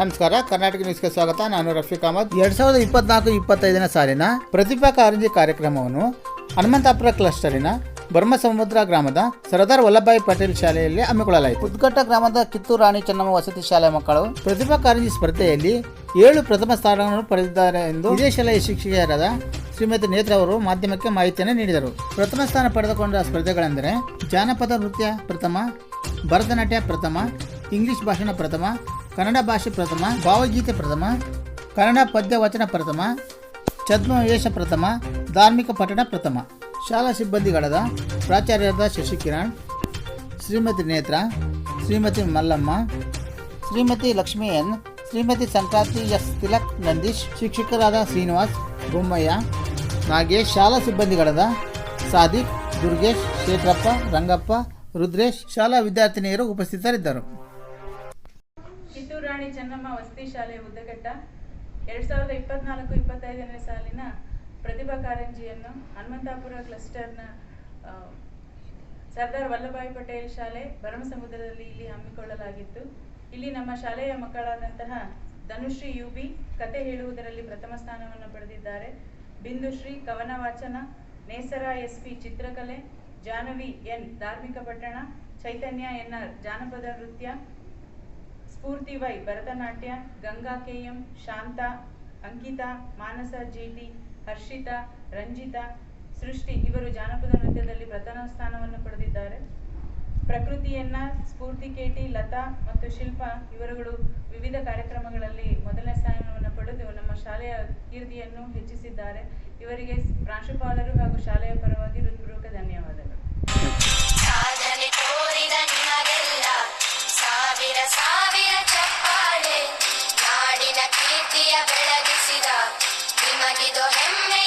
ನಮಸ್ಕಾರ, ಕರ್ನಾಟಕ ನ್ಯೂಸ್ಗೆ ಸ್ವಾಗತ. ನಾನು ರಫೀಕ್ ಅಹಮದ್. ಎರಡ್ ಸಾವಿರದ ಇಪ್ಪತ್ನಾಲ್ಕು ಇಪ್ಪತ್ತೈದನೇ ಸಾಲಿನ ಪ್ರತಿಭಾ ಕಾರಂಜಿ ಕಾರ್ಯಕ್ರಮವನ್ನು ಹನುಮಂತಾಪುರ ಕ್ಲಸ್ಟರಿನ ಬ್ರಹ್ಮಸಮುದ್ರ ಗ್ರಾಮದ ಸರ್ದಾರ್ ವಲ್ಲಭಾಯಿ ಪಟೇಲ್ ಶಾಲೆಯಲ್ಲಿ ಹಮ್ಮಿಕೊಳ್ಳಲಾಯಿತು. ಉದ್ಘಟ್ಟ ಗ್ರಾಮದ ಕಿತ್ತೂರು ರಾಣಿ ಚೆನ್ನಮ್ಮ ವಸತಿ ಶಾಲೆ ಮಕ್ಕಳು ಪ್ರತಿಭಾ ಕಾರಂಜಿ ಸ್ಪರ್ಧೆಯಲ್ಲಿ ಏಳು ಪ್ರಥಮ ಸ್ಥಾನಗಳನ್ನು ಪಡೆದಿದ್ದಾರೆ ಎಂದು ಇದೇ ಶಾಲೆಯ ಶಿಕ್ಷಕಿಯರಾದ ಶ್ರೀಮತಿ ನೇತ್ರ ಅವರು ಮಾಧ್ಯಮಕ್ಕೆ ಮಾಹಿತಿಯನ್ನು ನೀಡಿದರು. ಪ್ರಥಮ ಸ್ಥಾನ ಪಡೆದುಕೊಂಡ ಸ್ಪರ್ಧೆಗಳೆಂದರೆ ಜಾನಪದ ನೃತ್ಯ ಪ್ರಥಮ, ಭರತನಾಟ್ಯ ಪ್ರಥಮ, ಇಂಗ್ಲಿಷ್ ಭಾಷಣ ಪ್ರಥಮ ಕನ್ನಡ ಭಾಷೆ ಪ್ರಥಮ, ಭಾವಗೀತೆ ಪ್ರಥಮ, ಕನ್ನಡ ಪದ್ಯ ವಚನ ಪ್ರಥಮ, ಛದ್ಮವೇಶ ಪ್ರಥಮ, ಧಾರ್ಮಿಕ ಪಠಣ ಪ್ರಥಮ. ಶಾಲಾ ಸಿಬ್ಬಂದಿಗಳಾದ ಪ್ರಾಚಾರ್ಯರಾದ ಶಶಿಕಿರಣ್, ಶ್ರೀಮತಿ ನೇತ್ರ, ಶ್ರೀಮತಿ ಮಲ್ಲಮ್ಮ, ಶ್ರೀಮತಿ ಲಕ್ಷ್ಮೀ ಎನ್, ಶ್ರೀಮತಿ ಸಂಕ್ರಾಂತಿ ಎಸ್ ತಿಲಕ್ ನಂದೀಶ್, ಶಿಕ್ಷಕರಾದ ಶ್ರೀನಿವಾಸ್ ಬೊಮ್ಮಯ್ಯ, ನಾಗೇಶ್, ಶಾಲಾ ಸಿಬ್ಬಂದಿಗಳಾದ ಸಾದಿಕ್, ದುರ್ಗೇಶ್, ಶೇಖರಪ್ಪ, ರಂಗಪ್ಪ, ರುದ್ರೇಶ್, ಶಾಲಾ ವಿದ್ಯಾರ್ಥಿನಿಯರು ಉಪಸ್ಥಿತರಿದ್ದರು. ರಾಣಿ ಚೆನ್ನಮ್ಮ ವಸತಿ ಶಾಲೆ ಉದ್ದಘಟ್ಟ. ಎರಡ್ ಸಾವಿರದ ಇಪ್ಪತ್ನಾಲ್ಕು, ಇಪ್ಪತ್ತೈದನೇ ಸಾಲಿನ ಪ್ರತಿಭಾ ಕಾರಂಜಿಯನ್ನು ಹನುಮಂತಾಪುರ ಕ್ಲಸ್ಟರ್ನ ಸರ್ದಾರ್ ವಲ್ಲಭಾಯಿ ಪಟೇಲ್ ಶಾಲೆ ಭರಮಸಮುದ್ರದಲ್ಲಿ ಇಲ್ಲಿ ಹಮ್ಮಿಕೊಳ್ಳಲಾಗಿತ್ತು. ಇಲ್ಲಿ ನಮ್ಮ ಶಾಲೆಯ ಮಕ್ಕಳಾದಂತಹ ಧನುಶ್ರೀ ಯು ಬಿ ಕತೆ ಹೇಳುವುದರಲ್ಲಿ ಪ್ರಥಮ ಸ್ಥಾನವನ್ನು ಪಡೆದಿದ್ದಾರೆ. ಬಿಂದುಶ್ರೀ ಕವನ ವಾಚನ ನೇಸರ ಎಸ್ ಪಿ ಚಿತ್ರಕಲೆ ಜಾನವಿ ಎನ್ ಧಾರ್ಮಿಕ ಪಟ್ಟಣ ಚೈತನ್ಯ ಎನ್ಆರ್ ಜಾನಪದ ನೃತ್ಯ Spoorthi Y Bharatanatyam, Ganga KM Shanta, Ankita, Manasa, GT, Harshita, Ranjita, Srushti ಇವರು ಜಾನಪದ ನೃತ್ಯದಲ್ಲಿ ಪ್ರಥಮ ಸ್ಥಾನವನ್ನು ಪಡೆದಿದ್ದಾರೆ. ಪ್ರಕೃತಿಯನ್ನ ಸ್ಫೂರ್ತಿ ಕೆಟಿ, ಲತಾ ಮತ್ತು ಶಿಲ್ಪ ಇವರುಗಳು ವಿವಿಧ ಕಾರ್ಯಕ್ರಮಗಳಲ್ಲಿ ಮೊದಲನೇ ಸ್ಥಾನವನ್ನು ಪಡೆದು ನಮ್ಮ ಶಾಲೆಯ ಕೀರ್ತಿಯನ್ನು ಹೆಚ್ಚಿಸಿದ್ದಾರೆ. ಇವರಿಗೆ ಪ್ರಾಂಶುಪಾಲರು ಹಾಗೂ ಶಾಲೆಯ ಪರವಾಗಿ ಕೀರ್ತಿಯ ಬೆಳಗಿಸಿದ. ನಿಮಗಿದು ಹೆಮ್ಮೆಯ